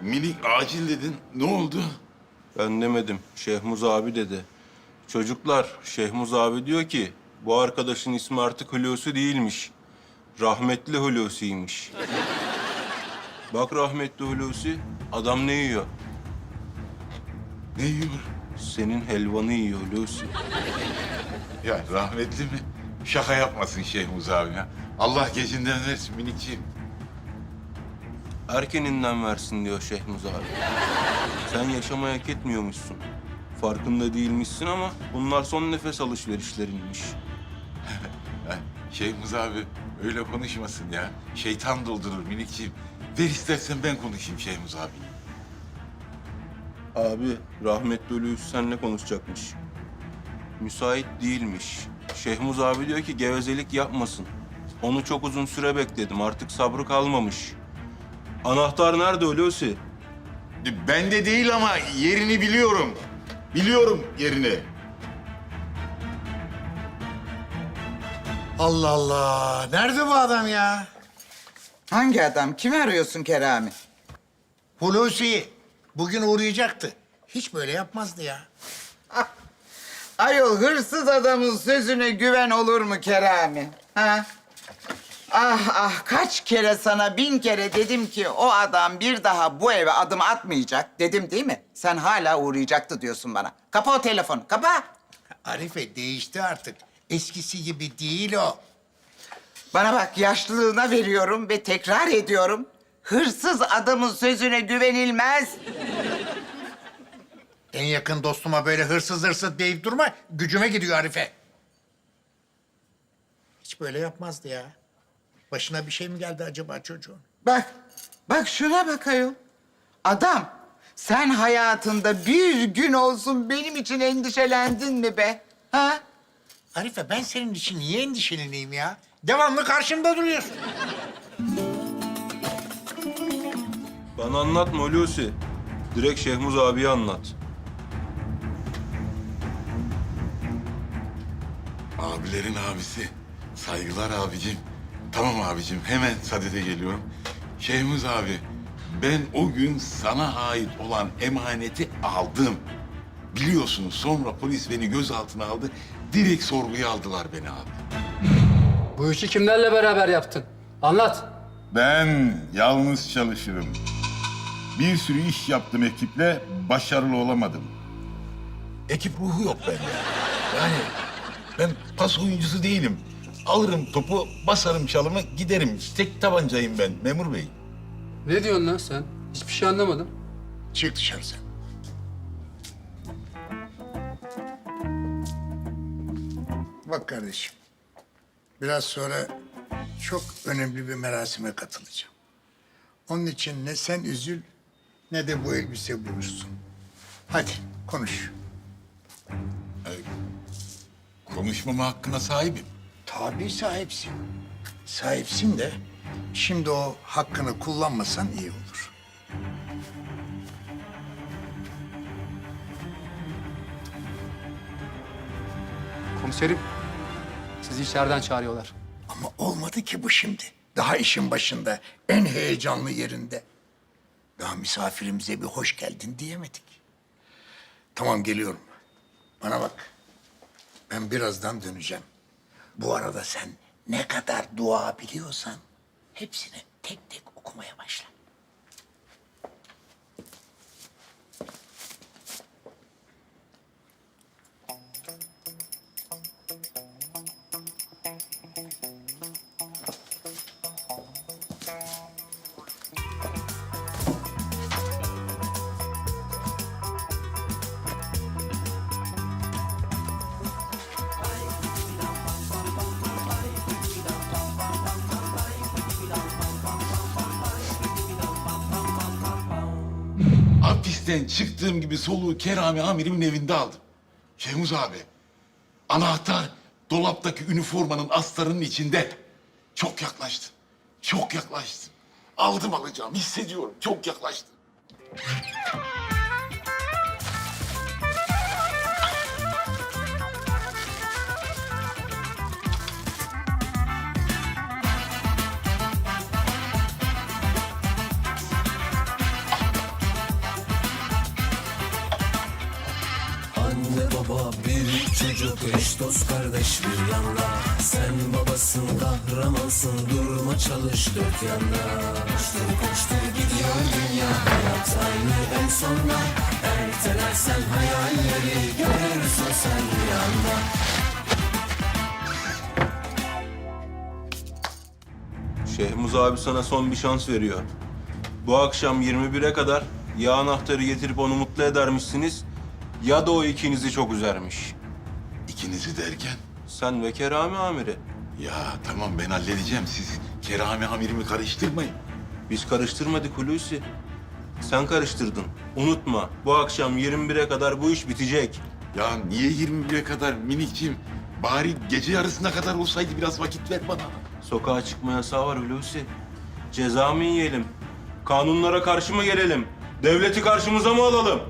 Minik acil dedin. Ne oldu? Ben demedim. Şehmuz abi dedi. Çocuklar, Şehmuz abi diyor ki bu arkadaşın ismi artık Hulusi değilmiş. Rahmetli Hulusi'ymiş. Bak rahmetli Hulusi, adam ne yiyor? Ne yiyor? Senin helvanı yiyor Hulusi. Ya rahmetli mi? Şaka yapmasın Şehmuz abi ya. Allah gecinden versin minikciğim. Erkeninden versin diyor Şehmuz abi. Sen yaşamaya hak etmiyormuşsun. Farkında değilmişsin ama bunlar son nefes alışverişlerinmiş. Şehmuz abi öyle konuşmasın ya. Şeytan doldurur minikciğim. Ver istersen ben konuşayım Şehmuz abi. Abi rahmetli Hulusi seninle konuşacakmış. Müsait değilmiş. Şehmuz abi diyor ki gevezelik yapmasın. Onu çok uzun süre bekledim. Artık sabrı kalmamış. Anahtar nerede Hulusi? Ben de değil ama yerini biliyorum. Biliyorum yerini. Allah Allah. Nerede bu adam ya? Hangi adam? Kimi arıyorsun Kerami? Hulusi. Bugün uğrayacaktı. Hiç böyle yapmazdı ya. Ayol hırsız adamın sözüne güven olur mu Kerami? Ha? Ah ah kaç kere sana bin kere dedim ki o adam bir daha bu eve adım atmayacak dedim değil mi? Sen hala uğrayacaktı diyorsun bana. Kapa o telefonu kapa. Arife değişti artık. Eskisi gibi değil o. Bana bak yaşlılığına veriyorum ve tekrar ediyorum. Hırsız adamın sözüne güvenilmez. En yakın dostuma böyle hırsız hırsız deyip durma. Gücüme gidiyor Arife. Hiç böyle yapmazdı ya. Başına bir şey mi geldi acaba çocuğun? Bak, bak şuna bak ayol. Adam, sen hayatında bir gün olsun benim için endişelendin mi be? Ha? Arife ben senin için niye endişeleneyim ya? Devamlı karşımda duruyorsun. Bana anlatma Hulusi. Direkt Şehmuz abiye anlat. Abilerin abisi. Saygılar abicim. Tamam abicim hemen sadede geliyorum. Şehmuz abi ben o gün sana ait olan emaneti aldım. Biliyorsunuz sonra polis beni gözaltına aldı. Direkt sorguya aldılar beni abi. Bu işi kimlerle beraber yaptın? Anlat. Ben yalnız çalışırım. Bir sürü iş yaptım ekiple, başarılı olamadım. Ekip ruhu yok bende. Yani ben pas oyuncusu değilim. Alırım topu, basarım çalımı, giderim. Tek tabancayım ben memur bey. Ne diyorsun lan sen? Hiçbir şey anlamadım. Çık dışarı sen. Bak kardeşim. Biraz sonra çok önemli bir merasime katılacağım. Onun için ne sen üzül ne de bu elbise bulursun. Hadi konuş. Konuşmama hakkına sahibim. Tabii sahipsin. Sahipsin de şimdi o hakkını kullanmasan iyi olur. Komiserim, sizi içeriden çağırıyorlar. Ama olmadı ki bu şimdi. Daha işin başında, en heyecanlı yerinde. Daha misafirimize bir hoş geldin diyemedik. Tamam geliyorum. Bana bak. Ben birazdan döneceğim. Bu arada sen ne kadar dua biliyorsan hepsini tek tek okumaya başla. Hapisten çıktığım gibi soluğu Kerami amirimin evinde aldım. Şehmuz abi, anahtar dolaptaki üniformanın astarının içinde. Çok yaklaştım, çok yaklaştım. Aldım alacağım, hissediyorum, çok yaklaştım. Yanda. Sen babasın kahramansın. Durma çalış dört yanda. Koştur koştur gidiyor dünya. Hayat aynı en sonda. Ertelersen hayalleri görürsün sen rüyanda. Şehmuz abi sana son bir şans veriyor. Bu akşam 21'e kadar ya anahtarı getirip onu mutlu edermişsiniz. Ya da o ikinizi çok üzermiş. İkinizi derken? Sen ve Kerami amiri. Ya tamam ben halledeceğim. Siz Kerami amirimi karıştırmayın. Biz karıştırmadık Hulusi. Sen karıştırdın. Unutma bu akşam 21'e kadar bu iş bitecek. Ya niye 21'e kadar minikciğim? Bari gece yarısına kadar olsaydı biraz vakit ver bana. Sokağa çıkma yasağı var Hulusi. Ceza mı yiyelim? Kanunlara karşı mı gelelim? Devleti karşımıza mı alalım?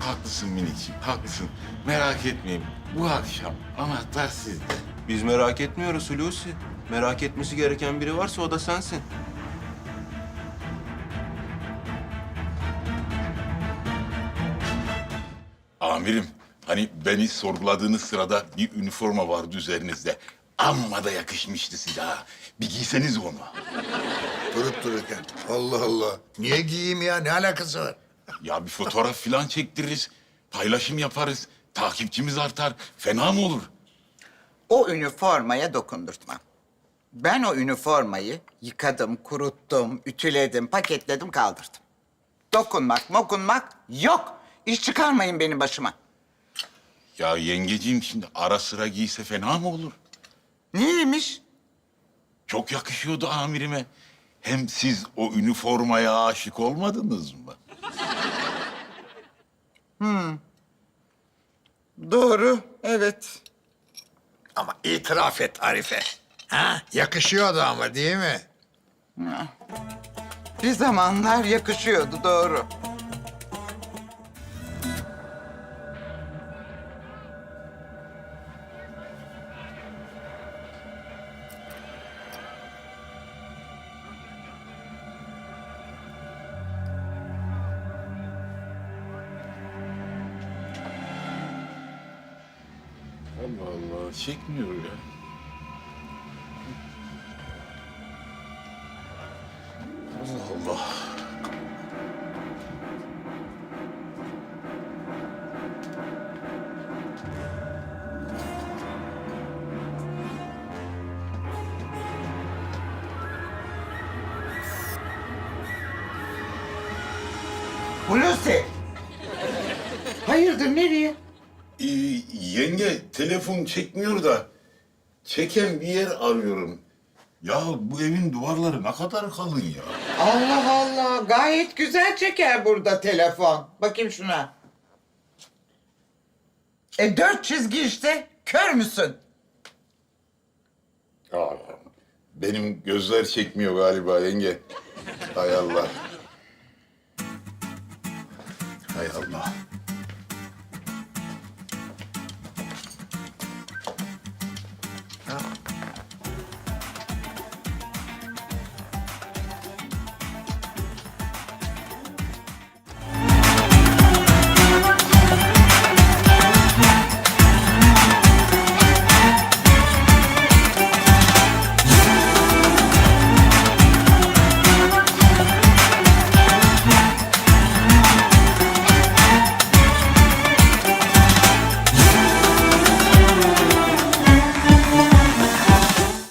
Haklısın minikciğim, haklısın. Merak etmeyin. Bu akşam anahtar sizde. Biz merak etmiyoruz Hulusi. Merak etmesi gereken biri varsa o da sensin. Amirim, hani beni sorguladığınız sırada bir üniforma vardı üzerinizde. Amma da yakışmıştı size ha. Bir giyseniz onu. Durup dururken. Allah Allah. Niye giyeyim ya? Ne alakası var? Ya bir fotoğraf falan çektiririz. Paylaşım yaparız. Takipçimiz artar. Fena mı olur? O üniformaya dokundurtmam. Ben o üniformayı yıkadım, kuruttum, ütüledim, paketledim, kaldırdım. Dokunmak, mokunmak yok. İş çıkarmayın benim başıma. Ya yengeciğim şimdi ara sıra giyse fena mı olur? Niyeymiş? Çok yakışıyordu amirime. Hem siz o üniformaya aşık olmadınız mı? Doğru, evet. Ama itiraf et Arife. Ha? Yakışıyordu ama değil mi? Bir zamanlar yakışıyordu, doğru. Allah Allah, çekmiyor ya. Allah Allah. Hulusi! Hayırdır, nereye? Ee, yenge telefon çekmiyor da çeken bir yer arıyorum. Ya bu evin duvarları ne kadar kalın ya. Allah Allah, gayet güzel çeker burada telefon. Bakayım şuna. E dört çizgi işte, kör müsün? Aa, benim gözler çekmiyor galiba yenge. Hay Allah. Hay Allah.